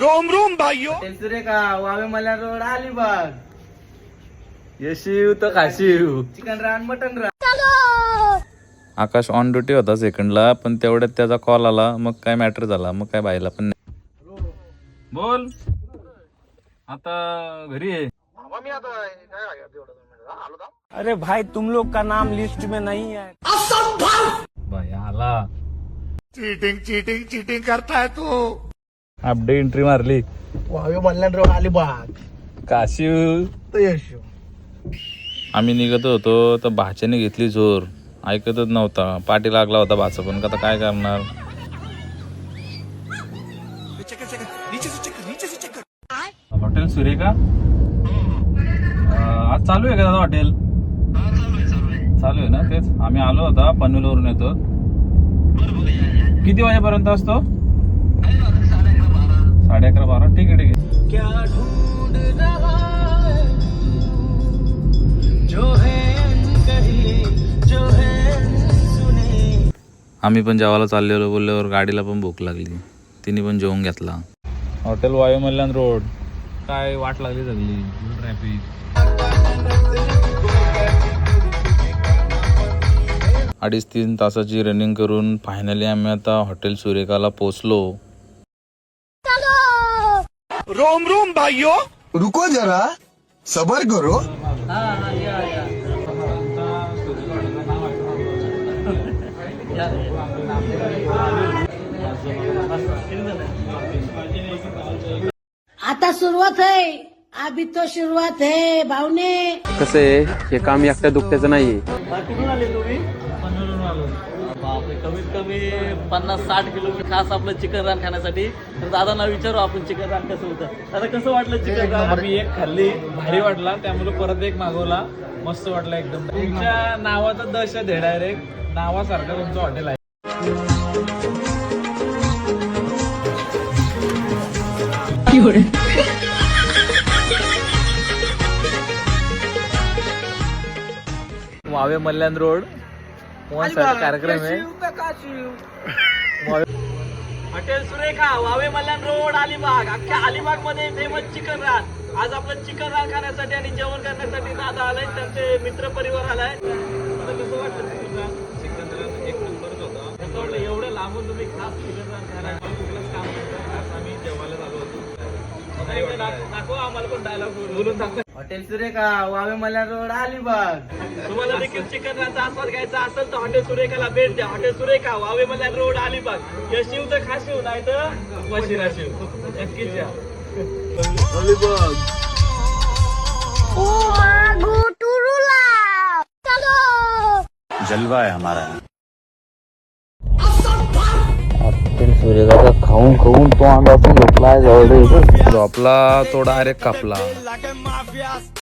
Rome Rome भाइयों टेन्सुरे का Huawei मला रोड अलिबाग येशीव तर खाशीव चिकन रान मटन रान. आकाश ऑन ड्युटी होता सेकंडला पण तेवढ्यात त्याचा कॉल आला. मग काय मॅटर झाला? मग काय बायला पण नाही. बोल. आता घरी आहे अरे भाई तुम लोग का नाम लिस्ट में नहीं है। बाय आला. चीटिंग चीटिंग चीटिंग करता है तू. अपडे एंट्री मारली. वावे अलिबाग काशीव आम्ही निघत होतो तर भाच्याने घेतली जोर. ऐकतच नव्हता. पाठी लागला होता भाचा पण. आता काय करणार? हॉटेल सुरेखा अं, आज चालू आहे का दादा हॉटेल? चालू आहे ना तेच. आम्ही आलो होता पनवेलवरून येतो. किती वाजेपर्यंत असतो? साडे अकरा बारा. ठीक आहे ठीक आहे. क्या ढूंढ रहा है जो है कही जो है सुने। आम्ही पण जेवायला चाललेलो बोलल्यावर गाडीला पण भूक लागली. तिने पण जेवून घेतला. हॉटेल वायुमल्यान रोड. काय वाट लागली सगळी? ट्रॅफिक अडीच तीन तासाची रनिंग करून फायनली आम्ही आता हॉटेल सुरेखाला पोचलो रोम रोम भाइयों रुको जरा सबर करो। हा हा या या आता सुरुवात है अभी तो शुरुआत है भावने कसं आहे? हे काम एकट्या कुठून आले. तुम्ही बापरे कमीत कमी पन्नास साठ किलोमीटर खास आपलं चिकन रान खाण्यासाठी. तर दादांना विचारू आपण चिकन रान कसं होतं. आता कसं वाटलं चिकन रान? आम्ही एक खाल्ली भारी वाटला. त्यामुळे परत एक मागवला. मस्त वाटला एकदम. तुमच्या नावाचा दश आहे डायरेक्ट नावासारखं तुमचं हॉटेल आहे. वावे मल्यान रोड. कार्यक्रम आहे. Hotel Surekha Vave Malyan road Alibag. अख्ख्या अलिबागमध्ये फेमस चिकन रान. आज आपलं चिकन रान खाण्यासाठी आणि जेवण करण्यासाठी दादा आलाय त्यांचे मित्र परिवार आलाय. कसं वाटलं चिकन रान रान एक नंबरच होता. एवढं लांबून तुम्ही खास चिकन दाखवा आम्हाला पण डायलॉग बोलून दाखवा हॉटेल सुरेखा वावे मल्यान रोड अलिबाग तुम्हाला देखील चिकन रानचा आस्वाद घ्यायचा असेल तर हॉटेल सुरेखाला भेट द्या. हॉटेल सुरेखा वावे मल्यान रोड अलिबाग यशिव तर खाशिव नाही तर वशिरा शिव नक्कीच या. जलवा है हमारा। सूर्यदाचा खाऊन खाऊन तो अंडातून झोपलाय जवळ झोपला थोडा अरे कापला.